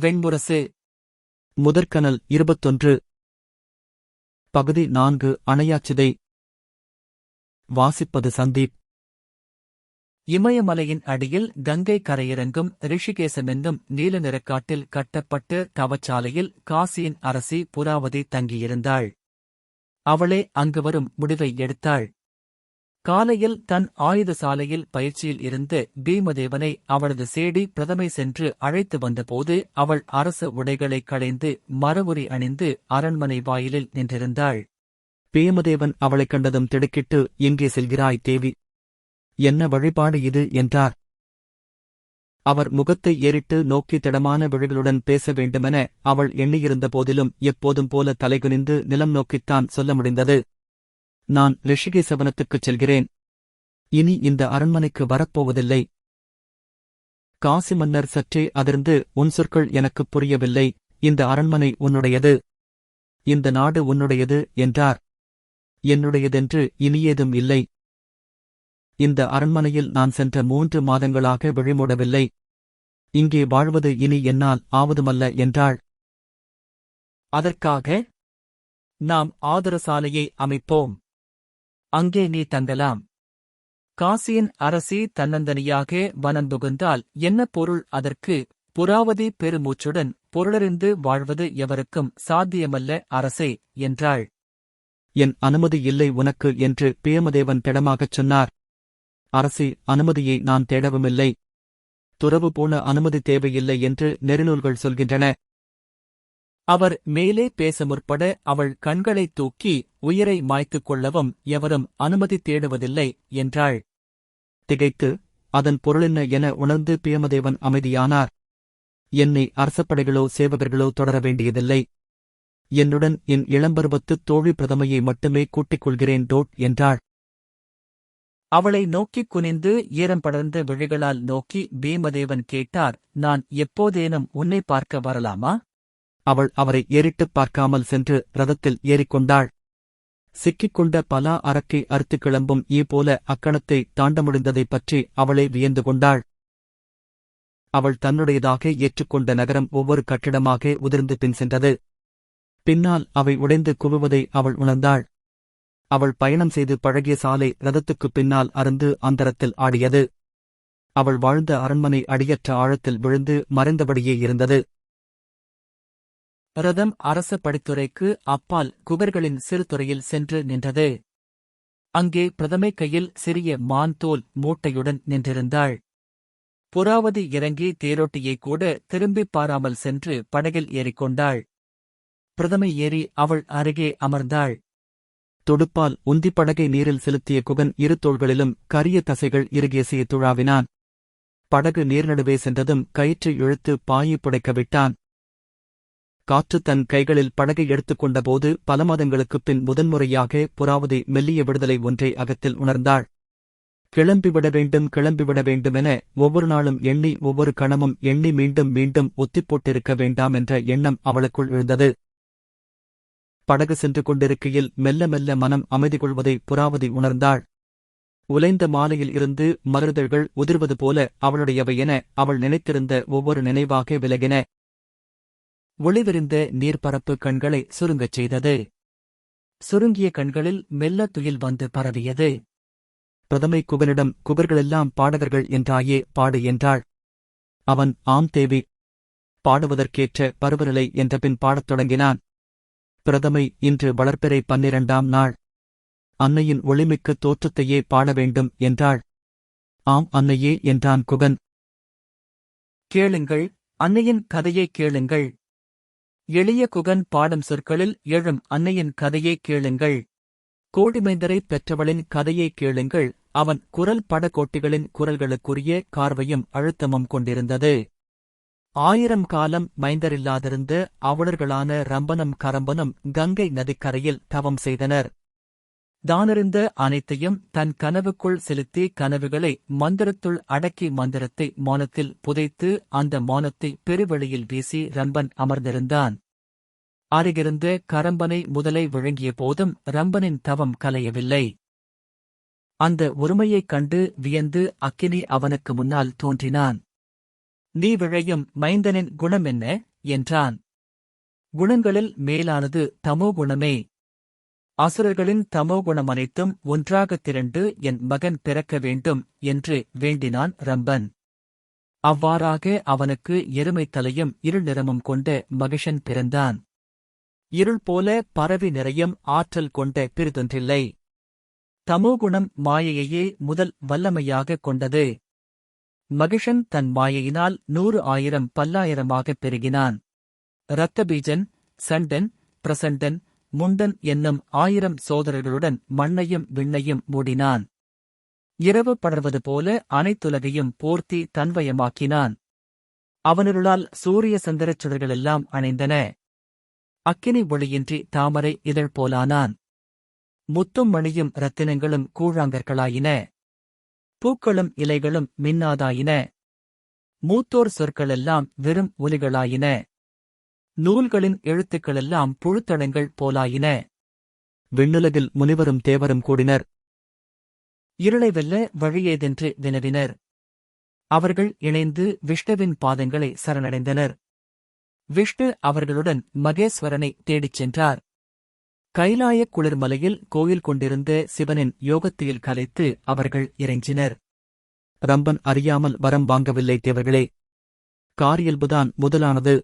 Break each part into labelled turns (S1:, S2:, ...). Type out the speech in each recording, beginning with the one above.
S1: வெண்முரசு.
S2: முதற்கனல் இருபத்தொன்று. பகுதி நான்கு அணையாச்சிதை. வாசிப்பது சந்தீப்.
S1: இமயமலையின் அடியில் கங்கை கரையிறங்கும் ரிஷிகேசமென்னும் நீல நிறக்காட்டில் கட்டப்பட்டு தவச்சாலையில் காசியின் அரசி புராவதி தங்கியிருந்தாள். அவளே அங்கு வரும் முடிவை எடுத்தாள். காலையில் தன் ஆயுத சாலையில் பயிற்சியில் இருந்து பீமதேவனை அவளது சேடி பிரதமை சென்று அழைத்து வந்தபோது அவள் அரச உடைகளைக் களைந்து மரவுரி அணிந்து அரண்மனை வாயிலில் நின்றிருந்தாள்.
S2: பேமதேவன் அவளைக் கண்டதும் திடுக்கிட்டு எங்கே செல்கிறாய் தேவி? என்ன வழிபாடு இது? என்றார். அவர் முகத்தை ஏறிட்டு நோக்கி திடமான விழிகளுடன் பேச வேண்டுமென அவள் எண்ணியிருந்த போதிலும் எப்போதும் போல தலைகுனிந்து நிலம் நோக்கித்தான் சொல்ல முடிந்தது. நான் ரிஷிகேசவனத்துக்குச் செல்கிறேன். இனி இந்த அரண்மனைக்கு வரப்போவதில்லை. காசி மன்னர் சற்றே அதிர்ந்து உன் சொற்கள் எனக்குப் புரியவில்லை. இந்த அரண்மனை உன்னுடையது. இந்த நாடு உன்னுடையது என்றார். என்னுடையதென்று இனியேதும் இல்லை. இந்த அரண்மனையில் நான் சென்ற மூன்று மாதங்களாக விழிமூடவில்லை. இங்கே வாழ்வது இனி என்னால் ஆவதுமல்ல என்றாள்.
S1: அதற்காக நாம் ஆதரசாலையை அமைப்போம். அங்கே நீ தங்கலாம். காசியின் அரசி தன்னந்தனியாக வனந்துகுந்தால் என்ன பொருள் அதற்கு? புராவதி பெருமூச்சுடன் பொருளறிந்து வாழ்வது எவருக்கும் சாத்தியமல்ல அரசே என்றாள்.
S2: என் அனுமதி இல்லை உனக்கு என்று பேமதேவன் திடமாகச் சொன்னார். அரசி அனுமதியை நான் தேடவுமில்லை. துறவு போன அனுமதி தேவையில்லை என்று நெறிநூல்கள் சொல்கின்றன.
S1: அவர் மேலே பேச முற்பட அவள் கண்களைத் தூக்கி உயிரை மாய்த்துக் கொள்ளவும் எவரும் அனுமதி தேடுவதில்லை என்றாள்.
S2: திகைத்து அதன் பொருளென்ன என உணர்ந்து பியமதேவன் அமைதியானார். என்னை அரசப்படைகளோ சேவகர்களோ தொடர வேண்டியதில்லை. என்னுடன் என் இளம்பருவத்து தோழி பிரதமையை மட்டுமே கூட்டிக் கொள்கிறேன் டோட் என்றாள்.
S1: அவளை நோக்கிக் குனிந்து ஈரம் படர்ந்த விழிகளால் நோக்கி பீமதேவன் கேட்டார் நான் எப்போதேனும் உன்னை பார்க்க வரலாமா?
S2: அவள் அவரை ஏறிட்டுப் பார்க்காமல் சென்று ரதத்தில் ஏறிக்கொண்டாள். சிக்கிக்கொண்ட பலா அரக்கை அறுத்து கிளம்பும் ஈ போல அக்கணத்தை தாண்ட முடிந்ததைப் பற்றி அவளே வியந்து கொண்டாள். அவள் தன்னுடையதாக ஏற்றுக்கொண்ட நகரம் ஒவ்வொரு கட்டிடமாக உதிர்ந்து பின் சென்றது. பின்னால் அவை உடைந்து குவிவதை அவள் உணர்ந்தாள். அவள் பயணம் செய்து பழகிய சாலை ரதத்துக்குப் பின்னால் அருந்து அந்தரத்தில் ஆடியது. அவள் வாழ்ந்த அரண்மனை அடியற்ற ஆழத்தில் விழுந்து மறைந்தபடியே இருந்தது.
S1: ரதம் அரச படித்துறைக்கு அப்பால் குபர்களின் சிறுதுறையில் சென்று நின்றது. அங்கே பிரதமை கையில் சிறிய மான் தோல் மூட்டையுடன் நின்றிருந்தாள். புறாவதி இறங்கி தேரோட்டியை கூட திரும்பிப் பாராமல் சென்று படகில் ஏறிக்கொண்டாள். பிரதமை ஏறி அவள் அருகே அமர்ந்தாள்.
S2: தொடுப்பால் உந்திப் படகை நீரில் செலுத்திய குகன் இரு தோள்களிலும் கரிய தசைகள் இறுகியசைய துழாவினான். படகு நீர்நடுவே சென்றதும் கயிற்று இழுத்து பாயி புடைக்க விட்டான். காற்று தன் கைகளில் படகை எடுத்துக் கொண்டபோது பல மாதங்களுக்குப் பின் முதன்முறையாக புறாவதி மெல்லிய விடுதலை ஒன்றை அகத்தில் உணர்ந்தாள். கிளம்பிவிட வேண்டும் கிளம்பிவிட வேண்டுமென ஒவ்வொரு நாளும் எண்ணி ஒவ்வொரு கணமும் எண்ணி மீண்டும் மீண்டும் ஒத்திப் போட்டிருக்க வேண்டாம் என்ற எண்ணம் அவளுக்குள் எழுந்தது. படகு சென்று கொண்டிருக்கையில் மெல்ல மெல்ல மனம் அமைதி கொள்வதை புறாவதி உணர்ந்தாள். உலைந்த மாலையில் இருந்து மருதழ்கள் உதிர்வது போல அவளுடையவை என அவள் நினைத்திருந்த ஒவ்வொரு நினைவாக விலகின.
S1: ஒளிவிருந்த நீர்ப்பரப்பு கண்களை சுருங்கச் செய்தது. சுருங்கிய கண்களில் மெல்ல துயில் வந்து பரவியது.
S2: பிரதமை குகனிடம் குகர்களெல்லாம் பாடகர்கள் என்றாயே பாடு என்றாள். அவன் ஆம் தேவி. பாடுவதற்கேற்ற பருவநிலை என்றபின் பாடத் தொடங்கினான். பிரதமை இன்று வளர்ப்பிறை பன்னிரண்டாம் நாள். அன்னையின் ஒளிமிக்க தோற்றத்தையே பாட வேண்டும் என்றாள். ஆம் அன்னையே என்றான் குகன்.
S1: கேளுங்கள் அன்னையின் கதையை கேளுங்கள். எளிய குகன் பாடும் சொற்களில் எழும் அன்னையின் கதையை கேளுங்கள். கோடிமைந்தரைப் பெற்றவளின் கதையை கேளுங்கள். அவன் குரல் படகோட்டிகளின் குரல்களுக்குரிய கார்வையும் அழுத்தமும் கொண்டிருந்தது. ஆயிரம் காலம் மைந்தரில்லாதிருந்த அவளர்களான ரம்பனும் கரம்பனும் கங்கை நதிக்கரையில் தவம் செய்தனர். தானறிந்த அனைத்தையும் தன் கனவுக்குள் செலுத்தி கனவுகளை மந்திரத்துள் அடக்கி மந்திரத்தை மௌனத்தில் புதைத்து அந்த மௌனத்தை பெருவெளியில் வீசி ரம்பன் அமர்ந்திருந்தான். அருகிருந்த கரம்பனை முதலை விழுங்கிய போதும் ரம்பனின் தவம் கலையவில்லை. அந்த ஒருமையைக் கண்டு வியந்து அக்கினி அவனுக்கு முன்னால் தோன்றினான். நீ விழையும் மைந்தனின் குணம் என்ன? என்றான். குணங்களில் மேலானது தமோ குணமே. அசுரர்களின் தமோகுணம் அனைத்தும் ஒன்றாகத் திரண்டு என் மகன் பிறக்க வேண்டும் என்று வேண்டினான் ரம்பன். அவ்வாறாக அவனுக்கு எருமை தலையும் இருள் நிறமும் கொண்ட மகிஷன் பிறந்தான். இருள் போல பரவி நிறையும் ஆற்றல் கொண்ட பிரிதொன்றில்லை தமோகுணம் மாயையையே முதல் வல்லமையாகக் கொண்டது. மகிஷன் தன் மாயையினால் நூறு ஆயிரம் பல்லாயிரமாகப் பெருகினான். இரத்தபீஜன் சண்டன் பிரசண்டன் முண்டன் என்னும் ஆயிரம் சோதரர்களுடன் மண்ணையும் விண்ணையும் மூடினான். இரவு படர்வது போல அனைத்துலகையும் போர்த்தி தன்வயமாக்கினான். அவனிருளால் சூரிய சந்திரச் சுடர்களெல்லாம் அணைந்தன. அக்கினி ஒளியின்றி தாமரை இதழ் போலானான். முத்தும் மணியும் ரத்தினங்களும் கூழாங்கற்களாயின. பூக்களும் இலைகளும் மின்னாதாயின. மூத்தோர் சொற்களெல்லாம் வெறும் ஒலிகளாயின. நூல்களின் எழுத்துக்களெல்லாம் புழுத்தடங்கள் போலாயின.
S2: விண்ணுலகில் முனிவரும் தேவரும் கூடினர்.
S1: இருளை வெல்ல வழியேதென்று வினவினர். அவர்கள் இணைந்து விஷ்ணுவின் பாதங்களை சரணடைந்தனர். விஷ்ணு அவர்களுடன் மகேஸ்வரனை தேடிச் சென்றார். கைலாயக் குளிர்மலையில் கோயில் கொண்டிருந்த சிவனின் யோகத்தில் கலைத்து அவர்கள் இறைஞ்சினர்.
S2: ரம்பன் அறியாமல் வரம் வாங்கவில்லை தேவர்களே. காரியல்புதான் முதலானது.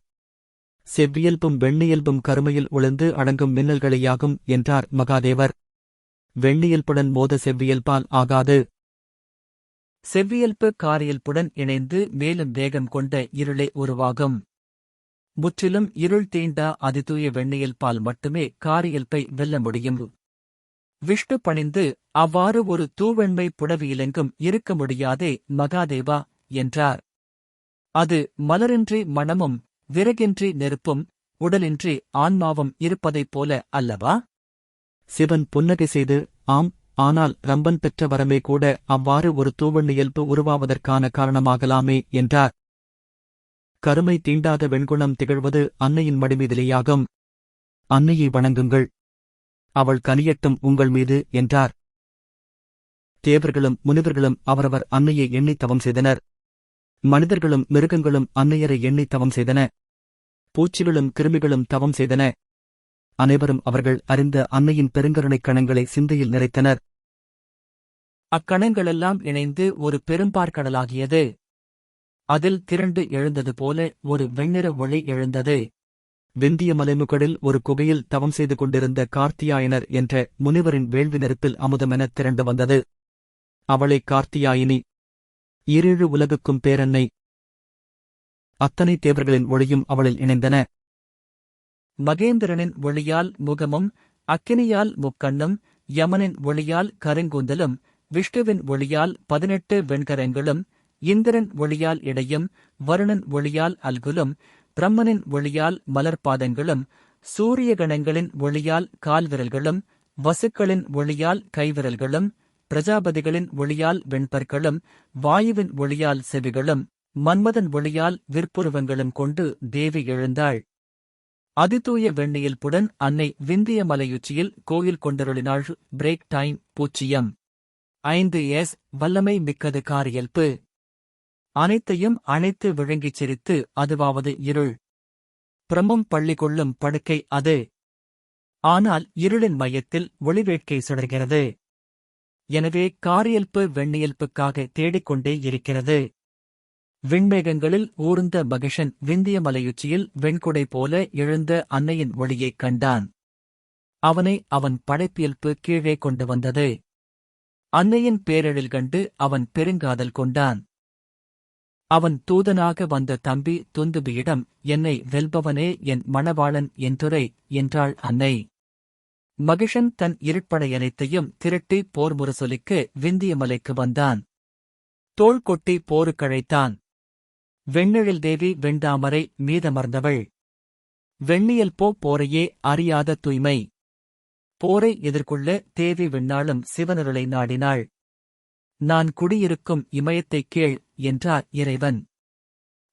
S2: செவ்வியல்பும் வெண்ணியல்பும் கருமையில் உழந்து அடங்கும் மின்னல்களையாகும் என்றார் மகாதேவர். வெண்ணியல்புடன் மோத செவ்வியல்பால் ஆகாது.
S1: செவ்வியல்பு காரியல்புடன் இணைந்து மேலும் வேகம் கொண்ட இருளே உருவாகும். முற்றிலும் இருள் தீண்டா அதிதூய வெண்ணியல்பால் மட்டுமே காரியல்பை வெல்ல முடியும். விஷ்ணு பணிந்து அவ்வாறு ஒரு தூவெண்மை புடவியிலெங்கும் இருக்க முடியாதே மகாதேவா என்றார். அது மலரின்றி மணமும் விறகின்றி நெருப்பும் உடலின்றி ஆன்மாவும் இருப்பதைப் போல அல்லவா?
S2: சிவன் புன்னகை செய்து ஆம் ஆனால் ரம்பன் பெற்ற வரமே கூட அவ்வாறு ஒரு தூவெண்ணியல்பு உருவாவதற்கான காரணமாகலாமே என்றார். கருமை தீண்டாத வெண்குணம் திகழ்வது அன்னையின் மடிமீதிலேயாகும். அன்னையை வணங்குங்கள். அவள் கனியட்டும் உங்கள் மீது என்றார். தேவர்களும் முனிவர்களும் அவரவர் அன்னையை எண்ணித் தவம் செய்தனர். மனிதர்களும் மிருகங்களும் அன்னையரை எண்ணித் தவம் செய்தன. பூச்சிகளும் கிருமிகளும் தவம் செய்தன. அனைவரும் அவர்கள் அறிந்த அன்னையின் பெருங்கருணைக் கணங்களை சிந்தையில் நிறைத்தனர்.
S1: அக்கணங்களெல்லாம் இணைந்து ஒரு பெரும்பாற்கடலாகியது. அதில் திரண்டு எழுந்தது போல ஒரு வெண்ணிற ஒளி எழுந்தது.
S2: விந்திய மலைமுகடில் ஒரு குகையில் தவம் செய்து கொண்டிருந்த கார்த்தியாயனர் என்ற முனிவரின் வேள்வி நெருப்பில் அமுதமெனத் திரண்டு வந்தது. அவளை கார்த்தியாயினி ஈரேழு உலகுக்கும் பேரன்னை. அத்தனை தேவர்களின் ஒளியும் அவளில் இணைந்தன.
S1: மகேந்திரனின் ஒளியால் முகமும் அக்கினியால் முக்கண்ணும் யமனின் ஒளியால் கருங்கூந்தலும் விஷ்ணுவின் ஒளியால் பதினெட்டு வெண்கரங்களும் இந்திரன் ஒளியால் இடையும் வருணன் ஒளியால் அல்குலும் பிரம்மனின் ஒளியால் மலர்பாதங்களும் சூரிய கணங்களின் ஒளியால் கால்விரல்களும் வசுக்களின் ஒளியால் கைவிரல்களும் பிரஜாபதிகளின் ஒளியால் வெண்பற்களும் வாயுவின் ஒளியால் செவிகளும் மன்மதன் ஒளியால் விற்புருவங்களும் கொண்டு தேவி எழுந்தாள். அதிதூய வெண்ணியில் புடன் அன்னை விந்திய மலையுச்சியில் கோயில் கொண்டருளினாள் பிரேக் டைம் பூச்சியம். ஐந்து எஸ் வல்லமை மிக்கது காரியல்பு. அனைத்தையும் அணைத்து விழுங்கிச் சிரித்து அதுவாவது இருள். பிரமும் பள்ளி கொள்ளும் படுக்கை அது. ஆனால் இருளின் மையத்தில் ஒளிவேட்கை சுடர்கிறது எனவே காரியல்பு வெண்ணியல்புக்காக தேடிக்கொண்டே இருக்கிறது. விண்மேகங்களில் ஊர்ந்த மகிஷன் விந்திய மலையுச்சியில் வெண்குடை போல எழுந்த அன்னையின் ஒளியைக் கண்டான். அவனை அவன் படைப்பியல்பு கீழே கொண்டு வந்தது. அன்னையின் பேரெழில் கண்டு அவன் பெருங்காதல் கொண்டான். அவன் தூதனாக வந்த தம்பி துந்துபியிடம் என்னை வெல்பவனே என் மணவாளன் என்றுரை என்றாள் அன்னை. மகிஷன் தன் இருட்படை அனைத்தையும் திரட்டி போர் முரசொலிக்கு விந்திய மலைக்கு வந்தான். தோள் கொட்டி போருக்கழைத்தான் வெண்ணெழில் தேவி வெண்டாமரை மீதமர்ந்தவள். வெண்ணியல் போ போரையே அறியாத தூய்மை. போரை எதிர்கொள்ள தேவி விண்ணாளும் சிவனருளை நாடினாள். நான் குடியிருக்கும் இமயத்தைக் கேள் என்றார் இறைவன்.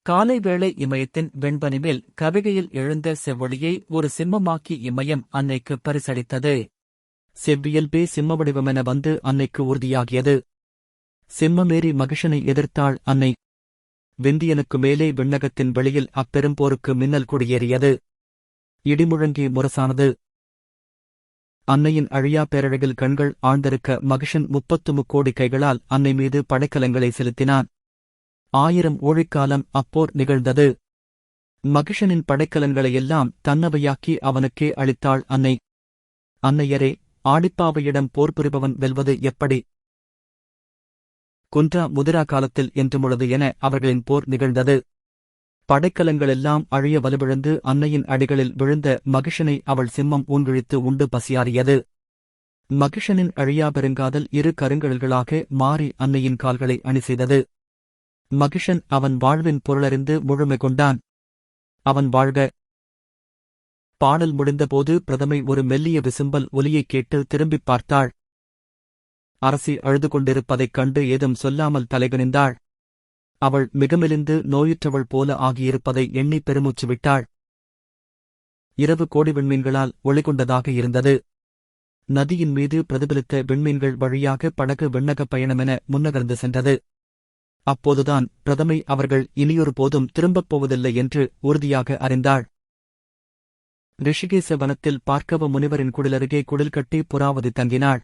S1: காலை வேளை இமயத்தின் வெண்பனிமேல் கவிகையில் எழுந்த செவ்வொளியை ஒரு சிம்மமாக்கி இமயம் அன்னைக்கு பரிசளித்தது.
S2: செவ்வியல்பே சிம்ம வடிவமென வந்து அன்னைக்கு உறுதியாகியது. சிம்மமேறி மகிஷனை எதிர்த்தாள் அன்னை. விந்தியனுக்கு மேலே விண்ணகத்தின் வெளியில் அப்பெரும்போருக்கு மின்னல் குடியேறியது. இடிமுழங்கி முரசானது. அன்னையின் அழியா பேரழகில் கண்கள் ஆழ்ந்திருக்க மகிஷன் முப்பத்து முக்கோடி கைகளால் அன்னை மீது படைக்கலங்களை செலுத்தினான். ஆயிரம் ஒழிக்காலம் அப்போர் நிகழ்ந்தது. மகிஷனின் படைக்கலன்களையெல்லாம் தன்னவையாக்கி அவனுக்கே அளித்தாள் அன்னை. அன்னையரே ஆடிப்பாவையிடம் போர் புரிபவன் வெல்வது எப்படி? குன்றா முதிரா காலத்தில் என்று முழுது என அவர்களின் போர் நிகழ்ந்தது. படைக்கலங்களெல்லாம் அழிய வலுவிழந்து அன்னையின் அடிகளில் விழுந்த மகிஷனை அவள் சிம்மம் ஊன்கிழித்து உண்டு பசியாறியது. மகிஷனின் அழியா பெருங்காதல் இரு கருங்கடல்களாக மாறி அன்னையின் கால்களை அணி செய்தது மகிஷன் அவன் வாழ்வின் பொருளறிந்து முழுமை கொண்டான். அவன் வாழ்க. பாடல் முடிந்தபோது பிரதமை ஒரு மெல்லிய விசும்பல் ஒலியைக் கேட்டு திரும்பிப் பார்த்தாள். அரசி அழுது கொண்டிருப்பதைக் கண்டு ஏதும் சொல்லாமல் தலைகுனிந்தாள். அவள் மிகமெலிந்து நோயுற்றவள் போல ஆகியிருப்பதை எண்ணி பெருமூச்சு விட்டாள். இரவு கோடி விண்மீன்களால் ஒளிகொண்டதாக இருந்தது. நதியின் மீது பிரதிபலித்த விண்மீன்கள் வழியாக படகு விண்ணகப் பயணமென முன்னகர்ந்து சென்றது. அப்போதுதான் பிரதமை அவர்கள் இனியொரு போதும் திரும்பப் போவதில்லை என்று உறுதியாக அறிந்தாள். ரிஷிகேச வனத்தில் பார்க்கவ முனிவரின் குடிலருகே குடில் கட்டி புறாவதி தங்கினாள்.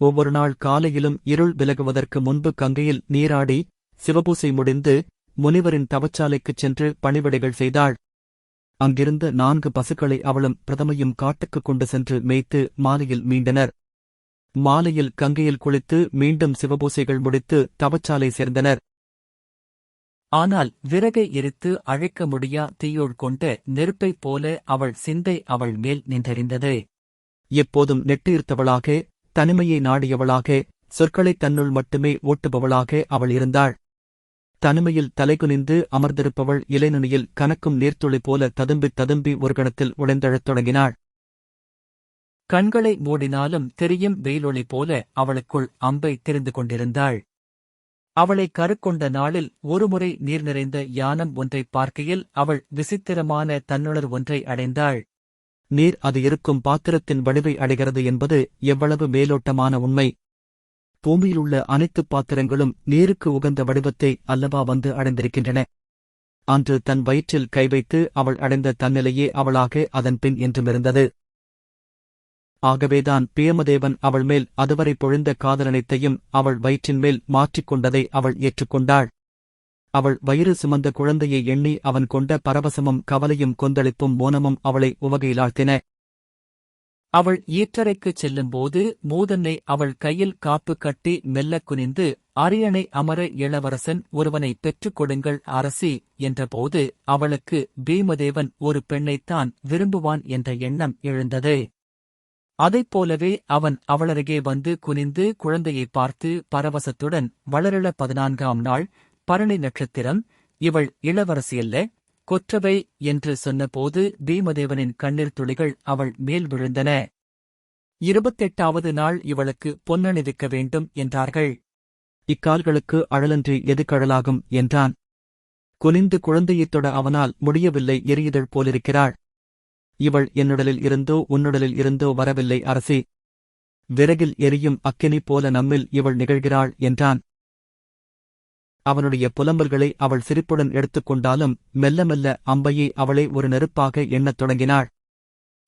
S2: ஒவ்வொரு நாள் காலையிலும் இருள் விலகுவதற்கு முன்பு கங்கையில் நீராடி சிவபூசை முடிந்து முனிவரின் தவச்சாலைக்குச் சென்று பணிவிடைகள் செய்தாள். அங்கிருந்த நான்கு பசுக்களை அவளும் பிரதமையும் காட்டுக்குக் கொண்டு சென்று மேய்த்து மாலையில் மீண்டனர். மாலையில் கங்கையில் குளித்து மீண்டும் சிவபூசைகள் முடித்து தவச்சாலை சேர்ந்தனர்.
S1: ஆனால் விறகை எரித்து அழைக்க முடியா தீயோள் கொண்ட நெருப்பைப் போல அவள் சிந்தை அவள் மேல் நின்றறிந்தது
S2: எப்போதும் நெட்டியிருத்தவளாக தனிமையை நாடியவளாக சொற்களைத் தன்னுள் மட்டுமே ஓட்டுபவளாக அவள் இருந்தாள். தனிமையில் தலைகுனிந்து அமர்ந்திருப்பவள் இலைநுனியில் கனக்கும் நீர்த்துளி போல ததும்பித் ததும்பி ஒரு கணத்தில் உடைந்தழத் தொடங்கினாள்.
S1: கண்களை மூடினாலும் தெரியும் வெயிலொளி போல அவளுக்குள் அம்பை தெரிந்து கொண்டிருந்தாள். அவளை கருக்கொண்ட நாளில் ஒருமுறை நீர் நிறைந்த யானம் ஒன்றைப் பார்க்கையில் அவள் விசித்திரமான தன்னுணர் ஒன்றை அடைந்தாள்.
S2: நீர் அது இருக்கும் பாத்திரத்தின் வடிவை அடைகிறது என்பது எவ்வளவு மேலோட்டமான உண்மை. பூமியிலுள்ள அனைத்து பாத்திரங்களும் நீருக்கு உகந்த வடிவத்தை அல்லவா வந்து அடைந்திருக்கின்றன. அன்று தன் வயிற்றில் கை வைத்து அவள் அடைந்த தன்னிலையே அவளாக அதன் பின் என்றுமிருந்தது. ஆகவேதான் பியமதேவன் அவள் மேல் அதுவரை பொழிந்த காதலனைத்தையும் அவள் வயிற்றின் மேல் மாற்றிக் கொண்டதை அவள் ஏற்றுக்கொண்டாள். அவள் வயிறு சுமந்த குழந்தையை எண்ணி அவன் கொண்ட பரவசமும் கவலையும் கொந்தளிப்பும் மோனமும் அவளை உவகையிலாழ்த்தின.
S1: அவள் ஈற்றறைக்குச் செல்லும்போது மூதன்னை அவள் கையில் காப்பு கட்டி மெல்லக் குனிந்து அரியணை அமர இளவரசன் ஒருவனை பெற்றுக் கொடுங்கள் அரசி என்றபோது அவளுக்கு பீமதேவன் ஒரு பெண்ணைத்தான் விரும்புவான் என்ற எண்ணம் எழுந்தது. அதைப் போலவே அவன் அவளருகே வந்து குனிந்து குழந்தையை பார்த்து பரவசத்துடன் வளரிள பதினான்காம் நாள் பரணி நட்சத்திரம் இவள் இளவரசியல்ல கொற்றவை என்று சொன்னபோது பீமதேவனின் கண்ணீர் துளிகள் அவள் மேல் விழுந்தன. இருபத்தெட்டாவது நாள் இவளுக்கு பொன்னணிவிக்க வேண்டும் என்றார்கள்.
S2: இக்கால்களுக்கு அழலன்றி எது கழலாகும் என்றான். குனிந்து குழந்தையைத் தொட அவனால் முடியவில்லை எரியுதழ் போலிருக்கிறாள். இவள் என்னுடலில் இருந்தோ உன்னுடலில் இருந்தோ வரவில்லை அரசி. விறகில் எரியும் அக்கினி போல நம்மில் இவள் நிகழ்கிறாள் என்றான். அவனுடைய புலம்பல்களை அவள் சிரிப்புடன் எடுத்துக்கொண்டாலும் மெல்ல மெல்ல அம்பையை அவளை ஒரு நெருப்பாக எண்ணத் தொடங்கினாள்.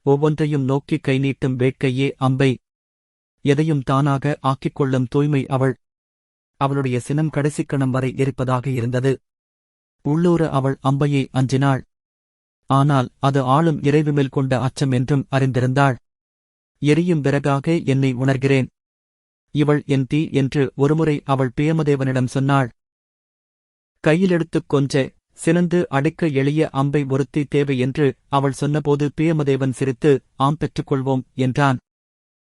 S2: ஒவ்வொன்றையும் நோக்கி கை நீட்டும் வேட்கையே அம்பை. எதையும் தானாக ஆக்கிக் கொள்ளும் தூய்மை அவள். அவளுடைய சினம் கடைசிக்கணம் வரை எரிப்பதாக இருந்தது. உள்ளூர அவள் அம்பையை அஞ்சினாள். ஆனால் அது ஆளும் இறைவுமேல் கொண்ட அச்சம் என்றும் அறிந்திருந்தாள். எரியும் விறகாக என்னை உணர்கிறேன். இவள் என் தீ என்று ஒருமுறை அவள் பியமதேவனிடம் சொன்னாள். கையிலெடுத்துக் கொஞ்ச சினந்து அடைக்க எளிய அம்பை ஒருத்தி தேவை என்று அவள் சொன்னபோது பியமதேவன் சிரித்து ஆம் பெற்றுக்கொள்வோம் என்றான்.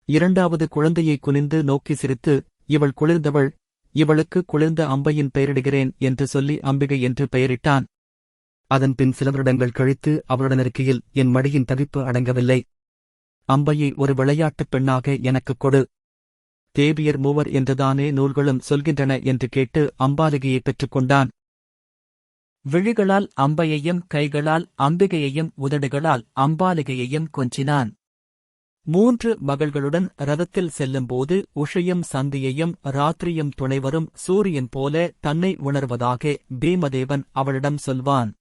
S2: இரண்டாவது குழந்தையை குனிந்து நோக்கி சிரித்து இவள் குளிர்ந்தவள் இவளுக்கு குளிர்ந்த அம்பையின் பெயரிடுகிறேன் என்று சொல்லி அம்பிகை என்று பெயரிட்டான். அதன்பின் சில வருடங்கள் கழித்து அவளுடன் இருக்கையில் என் மடியின் தவிப்பு அடங்கவில்லை. அம்பையை ஒரு விளையாட்டுப் பெண்ணாக எனக்குக் கொடு. தேவியர் மூவர் என்றுதானே நூல்களும் சொல்கின்றன என்று கேட்டு அம்பாலிகையை பெற்றுக்கொண்டான்
S1: விழிகளால் அம்பையையும் கைகளால் அம்பிகையையும் உதடுகளால் அம்பாலிகையையும் கொஞ்சினான். மூன்று மகள்களுடன் ரதத்தில் செல்லும்போது உஷையும் சந்தியையும் ராத்திரியும் துணைவரும் சூரியன் போல தன்னை உணர்வதாக பீமதேவன் அவளிடம் சொல்வான்.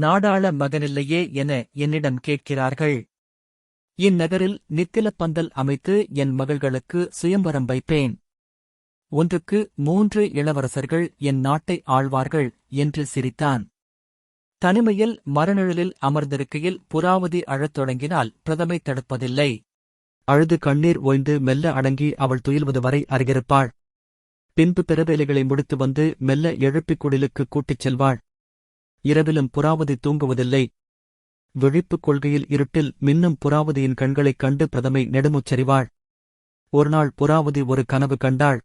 S1: நாடாள மகனில்லையே என என்னிடம் கேட்கிறார்கள். இந்நகரில் நித்திலப்பந்தல் அமைத்து என் மகள்களுக்கு சுயம்பரம் வைப்பேன். ஒன்றுக்கு மூன்று இளவரசர்கள் என் நாட்டை ஆழ்வார்கள் என்று சிரித்தான். தனிமையில் மரநிழலில் அமர்ந்திருக்கையில் புறாவதி அழத் தொடங்கினால் பிரதமை தடுப்பதில்லை.
S2: அழுது கண்ணீர் ஓய்ந்து மெல்ல அடங்கி அவள் துயில்வது வரை அருகிருப்பாள். பின்பு பிறவேலைகளை முடித்து வந்து மெல்ல எழுப்பிக் குடிலுக்கு கூட்டிச் செல்வாள். இரவிலும் புறாவதி தூங்குவதில்லை. விழிப்புக் கொள்கையில் இருட்டில் மின்னும் புறாவதியின் கண்களைக் கண்டு பிரதமை நெடுமுச்சரிவாள் ஒருநாள் புறாவதி ஒரு கனவு கண்டாள்.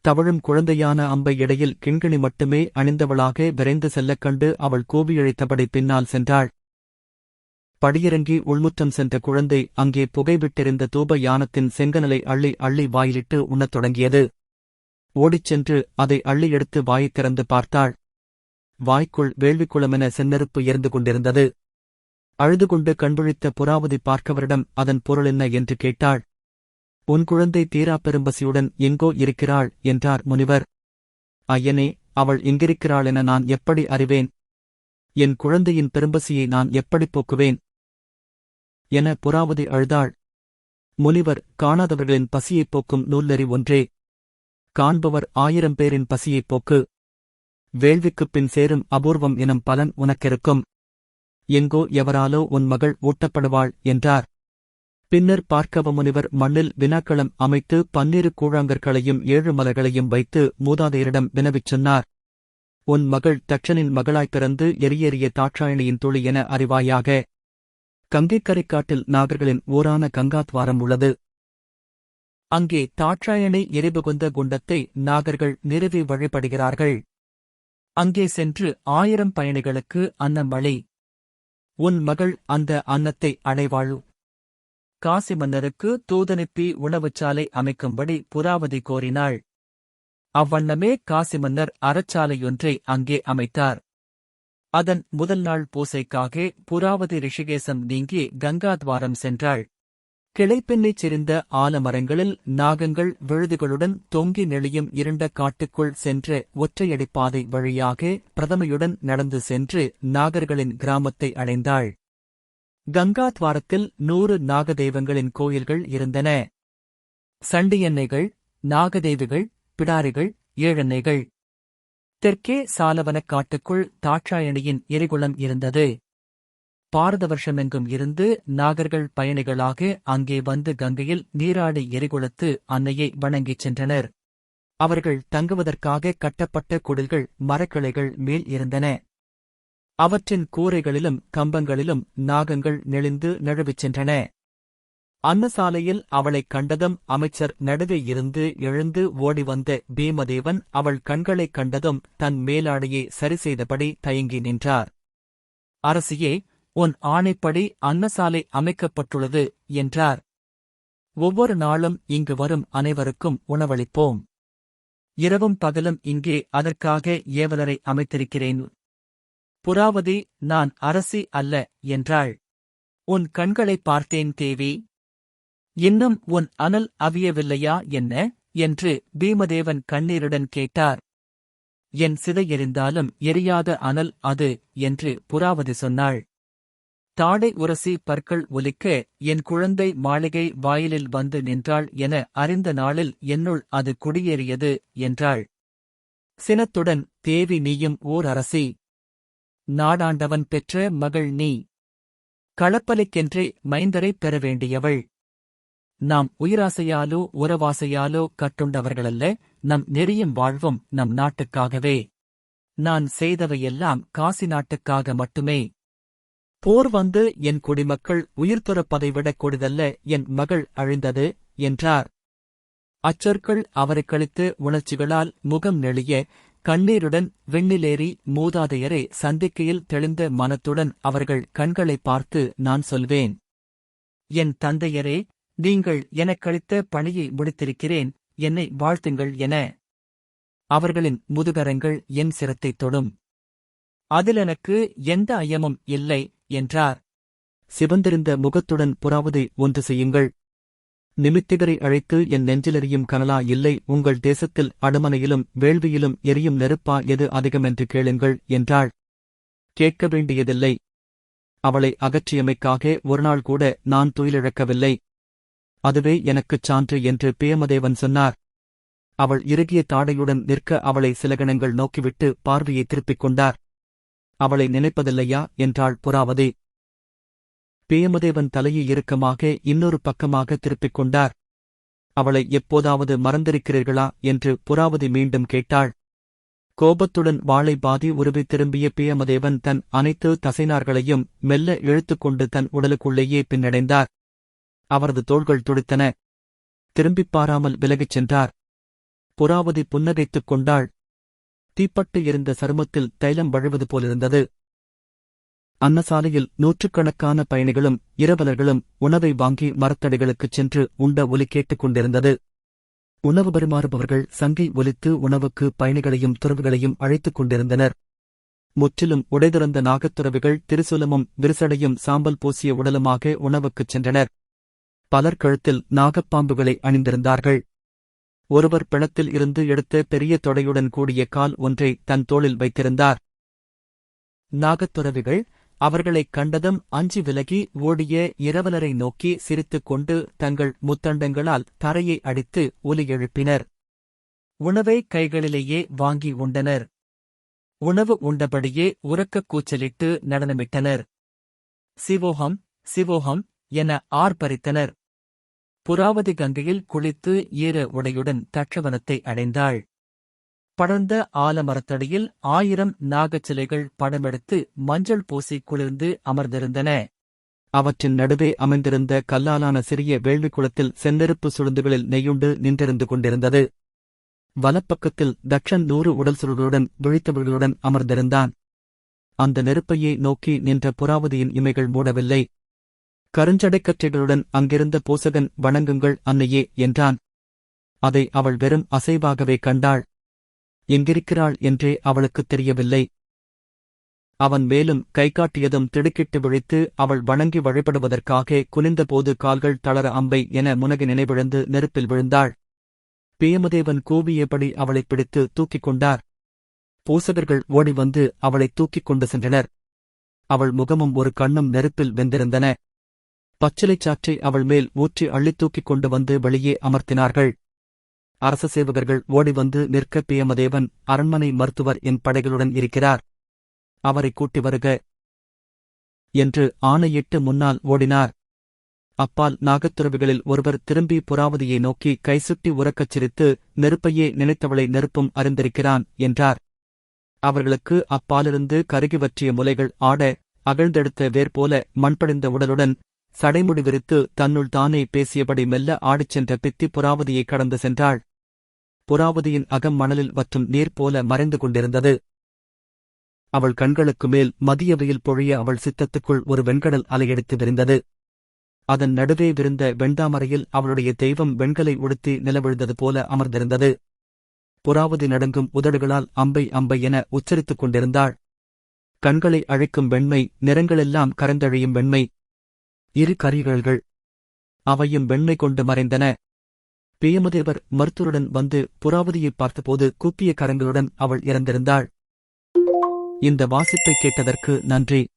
S2: தவழும் குழந்தையான அம்பை இடையில் கிண்கிணி மட்டுமே அணிந்தவளாக விரைந்து செல்லக் கண்டு அவள் கூவியழைத்தபடி பின்னால் சென்றாள். படியிறங்கி உள்முற்றம் சென்ற குழந்தை அங்கே புகைவிட்டிருந்த தூப யானத்தின் செங்கனலை அள்ளி அள்ளி வாயிலிட்டு உண்ணத் தொடங்கியது. ஓடிச் சென்று அதை அள்ளி எடுத்து வாயைத் திறந்து பார்த்தாள். வாய்க்குள் வேள்விக்குளமென செந்நெருப்பு எரிந்து கொண்டிருந்தது. அழுது கொண்டு கண்விழித்த புறாவதி பார்க்கவரிடம் அதன் பொருள் என்ன என்று கேட்டாள். உன் குழந்தை தீரா பெரும்பசியுடன் எங்கோ இருக்கிறாள் என்றார் முனிவர். ஐயனே அவள் எங்கிருக்கிறாள் என நான் எப்படி அறிவேன்? என் குழந்தையின் பெரும்பசியை நான் எப்படிப் போக்குவேன்? என புறாவதி அழுதாள். முனிவர் காணாதவர்களின் பசியைப் போக்கும் நூல்லறி ஒன்றே. காண்பவர் ஆயிரம் பேரின் பசியைப் போக்கு. வேள்விக்குப் பின் சேரும் அபூர்வம் எனும் பலன் உனக்கிருக்கும். எங்கோ எவராலோ உன் மகள் ஊட்டப்படுவாள் என்றார். பின்னர் பார்க்கவ முனிவர் மண்ணில் வினாக்களம் அமைத்து பன்னிரு கூழாங்கற்களையும் ஏழு மலர்களையும் வைத்து மூதாதையரிடம் வினவிச் சொன்னார். உன் மகள் தட்சனின் மகளாய்ப் பிறந்து எரியெறிய தாட்சாயணியின் துளி என அறிவாயாக. கங்கைக்கரைக்காட்டில் நாகர்களின் ஊரான கங்காத்வாரம் உள்ளது.
S1: அங்கே தாட்சாயணி எரிபுகுந்த குண்டத்தை நாகர்கள் நிறுவி வழிபடுகிறார்கள். அங்கே சென்று ஆயிரம் பயணிகளுக்கு அன்னம் வழி உன் மகள் அந்த அன்னத்தை அடைவாழு காசி மன்னருக்கு தூதனுப்பி உணவுச்சாலை அமைக்கும்படி புறாவதி கோரினாள். அவ்வண்ணமே காசி மன்னர் அறச்சாலையொன்றை அங்கே அமைத்தார். அதன் முதல் நாள் பூசைக்காக புறாவதி ரிஷிகேசம் நீங்கி கங்காத்வாரம் சென்றாள். கிளைப்பெண்ணைச் செறிந்த ஆலமரங்களில் நாகங்கள் விழுதுகளுடன் தொங்கி நெளியும் இருண்ட காட்டுக்குள் சென்ற ஒற்றையடிப்பாதை வழியாக பிரதமையுடன் நடந்து சென்று நாகர்களின் கிராமத்தை அடைந்தாள். கங்காத்வாரத்தில் நூறு நாகதெய்வங்களின் கோயில்கள் இருந்தன. சண்டியன்னைகள் நாகதேவிகள் பிடாரிகள் ஏழன்னைகள் தெற்கே சாலவனக் காட்டுக்குள் தாட்சாயணியின் எரிகுளம் இருந்தது. பாரத வருஷமெங்கும் இருந்து நாகர்கள் பயணிகளாக அங்கே வந்து கங்கையில் நீராடி எரிகுளத்து அன்னையை வணங்கிச் சென்றனர். அவர்கள் தங்குவதற்காக கட்டப்பட்ட குடில்கள் மரக்கிளைகள் மேல் இருந்தன. அவற்றின் கூரைகளிலும் கம்பங்களிலும் நாகங்கள் நெளிந்து நழுவிச் சென்றன. அன்னசாலையில் அவளைக் கண்டதும் அமைச்சர் நடுவே இருந்து எழுந்து ஓடிவந்த பீமதேவன் அவள் கண்களைக் கண்டதும் தன் மேலாடையை சரிசெய்தபடி தயங்கி நின்றார். அரசியே உன் ஆணைப்படி அன்னசாலை அமைக்கப்பட்டுள்ளது என்றார். ஒவ்வொரு நாளும் இங்கு வரும் அனைவருக்கும் உணவளிப்போம். இரவும் பகலும் இங்கே அதற்காக ஏவலரை அமைத்திருக்கிறேன். புறாவதி நான் அரசி அல்ல என்றாள். உன் கண்களைப் பார்த்தேன் தேவி. இன்னும் உன் அனல் அவியவில்லையா என்ன? என்று பீமதேவன் கண்ணீருடன் கேட்டார். என் சிதை எரிந்தாலும் எரியாத அனல் அது என்று புறாவதி சொன்னாள். தாடை உரசி பற்கள் ஒலிக்க என் குழந்தை மாளிகை வாயிலில் வந்து நின்றாள் என அறிந்த நாளில் என்னுள் அது குடியேறியது என்றாள். சினத்துடன் தேவி நீயும் ஓர் அரசி. நாடாண்டவன் பெற்ற மகள் நீ. களப்பலைக்கென்றே மைந்தரைப் பெற வேண்டியவள். நாம் உயிராசையாலோ உறவாசையாலோ கட்டுண்டவர்களல்ல நம் நெறியும் வாழ்வும் நம் நாட்டுக்காகவே. நான் செய்தவையெல்லாம் காசி நாட்டுக்காக மட்டுமே. போர் வந்து என் குடிமக்கள் உயிர் துறப்பதை விடக் கொடிதல்ல என் மகள் அழிந்தது என்றார். அச்சொற்கள் அவருக்களித்து உணர்ச்சிகளால் முகம் நெளிய கண்ணீருடன் விண்ணிலேறி மூதாதையரை சந்திக்கையில் தெளிந்த மனத்துடன் அவர்கள் கண்களைப் பார்த்து நான் சொல்வேன். என் தந்தையரே நீங்கள் எனக்களித்த பணியை முடித்திருக்கிறேன் என்னை வாழ்த்துங்கள் என. அவர்களின் முதுகரங்கள் என் சிரத்தைத் தொடும். அதில் எனக்கு எந்த ஐயமும் இல்லை என்றார்.
S2: சிவந்திருந்த முகத்துடன் புறாவதை ஒன்று செய்யுங்கள். நிமித்திகரை அழைத்து என் நெஞ்சிலெறியும் கனலா இல்லை உங்கள் தேசத்தில் அடுமனையிலும் வேள்வியிலும் எரியும் நெருப்பா எது அதிகமென்று கேளுங்கள் என்றாள். கேட்க வேண்டியதில்லை. அவளை அகற்றியமைக்காக ஒருநாள் கூட நான் துயிலிழக்கவில்லை. அதுவே எனக்குச் சான்று என்று பேமதேவன் சொன்னார். அவள் இறுகிய தாடையுடன் நிற்க அவளை சிலகணங்கள் நோக்கிவிட்டு பார்வையை திருப்பிக் கொண்டார். அவளை நினைப்பதில்லையா? என்றாள் புறாவதி. பேமதேவன் தலையை இறுக்கமாக இன்னொரு பக்கமாக திருப்பிக் கொண்டார். அவளை எப்போதாவது மறந்திருக்கிறீர்களா? என்று புறாவதி மீண்டும் கேட்டாள். கோபத்துடன் வாளை பாதி உருவி திரும்பிய பியமதேவன் தன் அனைத்து தசைனார்களையும் மெல்ல இழுத்துக்கொண்டு தன் உடலுக்குள்ளேயே பின்னடைந்தார். அவரது தோள்கள் துடித்தன. திரும்பிப் பாராமல் விலகிச் சென்றார். புறாவதி புன்னகைத்துக் கொண்டாள். தீப்பட்டு எரிந்த சருமத்தில் தைலம் வழுவது போலிருந்தது. அன்னசாலையில் நூற்றுக்கணக்கான பயணிகளும் இரவலர்களும் உணவை வாங்கி மரத்தடிகளுக்குச் சென்று உண்ட ஒலி கேட்டுக் கொண்டிருந்தது. உணவு பரிமாறுபவர்கள் சங்கை ஒலித்து உணவுக்கு பயணிகளையும் துறவுகளையும் அழைத்துக் கொண்டிருந்தனர். முற்றிலும் உடைதிறந்த நாகத்துறவிகள் திருசுலமும் விரிசடையும் சாம்பல் பூசிய உடலுமாக உணவுக்குச் சென்றனர். பலர் கழுத்தில் நாகப்பாம்புகளை அணிந்திருந்தார்கள். ஒருவர் பிணத்தில் இருந்து எடுத்த பெரிய தொடையுடன் கூடிய கால் ஒன்றை தன் தோளில் வைத்திருந்தார். நாகத்துறவிகள் அவர்களைக் கண்டதும் அஞ்சு விலகி ஓடிய இரவலரை நோக்கி சிரித்துக் கொண்டு தங்கள் முத்தண்டங்களால் தரையை அடித்து ஒலி எழுப்பினர்.
S1: உணவை கைகளிலேயே வாங்கி உண்டனர். உணவு உண்டபடியே உறக்கக் கூச்சலிட்டு நடனமிட்டனர். சிவோகம் சிவோகம் என ஆர்ப்பரித்தனர். புறாவதி கங்கையில் குளித்து ஈர உடையுடன் தட்சவனத்தை அடைந்தாள். படர்ந்த ஆலமரத்தடியில் ஆயிரம் நாகச் சிலைகள் படமெடுத்து மஞ்சள் பூசி குளிர்ந்து அமர்ந்திருந்தன.
S2: அவற்றின் நடுவே அமைந்திருந்த கல்லாலான சிறிய வேள்விக்குளத்தில் செந்நெருப்பு சுருந்துகளில் நெய்யுண்டு நின்றிருந்து கொண்டிருந்தது. வலப்பக்கத்தில் தக்ஷன் நூறு உடல் சுருளுடன் விழித்தவர்களுடன் அமர்ந்திருந்தான். அந்த நெருப்பையே நோக்கி நின்ற புறாவதியின் இமைகள் மூடவில்லை. கருஞ்சடைக்கற்றைகளுடன் அங்கிருந்த பூசகன் வணங்குங்கள் அன்னையே என்றான். அதை அவள் வெறும் அசைவாகவே கண்டாள். எங்கிருக்கிறாள் என்றே அவளுக்குத் தெரியவில்லை. அவன் மேலும் கைகாட்டியதும் திடுக்கிட்டு விழித்து அவள் வணங்கி வழிபடுவதற்காக குனிந்தபோது கால்கள் தளர அம்பை என முனகி நினைவிழந்து நெருப்பில் விழுந்தாள். பேமதேவன் கூவியபடி அவளைப் பிடித்து தூக்கிக் கொண்டார். பூசகர்கள் ஓடி வந்து அவளைத் தூக்கிக் கொண்டு சென்றனர். அவள் முகமும் ஒரு கண்ணும் நெருப்பில் வெந்திருந்தன. பச்சிலைச் சாற்றை அவள் மேல் ஊற்றி அள்ளித் தூக்கிக் கொண்டு வந்து வெளியே அமர்த்தினார்கள். அரச சேவகர்கள் ஓடி வந்து நிற்க பியமதேவன் அரண்மனை மருத்துவர் என் படைகளுடன் இருக்கிறார். அவரைக் கூட்டி வருக என்று ஆணையிட்டு முன்னால் ஓடினார். அப்பால் நாகத்துறவிகளில் ஒருவர் திரும்பி புறாவதியை நோக்கி கைசுட்டி உறக்கச் சிரித்து நெருப்பையே நினைத்தவளை நெருப்பும் அறிந்திருக்கிறான் என்றார். அவர்களுக்கு அப்பாலிருந்து கருகி வற்றிய முலைகள் ஆட அகழ்ந்தெடுத்த வேர் போல மண்படிந்த உடலுடன் சடைமுடி விரித்து தன்னுள் தானே பேசியபடி மெல்ல ஆடிச் சென்ற பித்தி புறாவதியை கடந்து சென்றாள். புறாவதியின் அகம் மணலில் மற்றும் நீர் போல மறைந்து கொண்டிருந்தது. அவள் கண்களுக்கு மேல் மதிய வெயில் பொழிய அவள் சித்தத்துக்குள் ஒரு வெண்கடல் அலையெடுத்து விரிந்தது. அதன் நடுவே விருந்த வெண்தாமரையில் அவளுடைய தெய்வம் வெண்கலை உடுத்தி நிலவிழுந்தது போல அமர்ந்திருந்தது. புறாவதி நடுங்கும் உதடுகளால் அம்பை அம்பை என உச்சரித்துக் கொண்டிருந்தாள். கண்களை அழைக்கும் வெண்மை நிறங்களெல்லாம் கரந்தழியும் வெண்மை இரு கரிகள்கள். அவையும் வெண்மை கொண்டு மறைந்தன. பியமதேவர் மருத்துவருடன் வந்து புறாவதியைப் பார்த்தபோது கூப்பிய கரங்களுடன் அவள் இறந்திருந்தாள். இந்த வாசிப்பை கேட்டதற்கு நன்றி.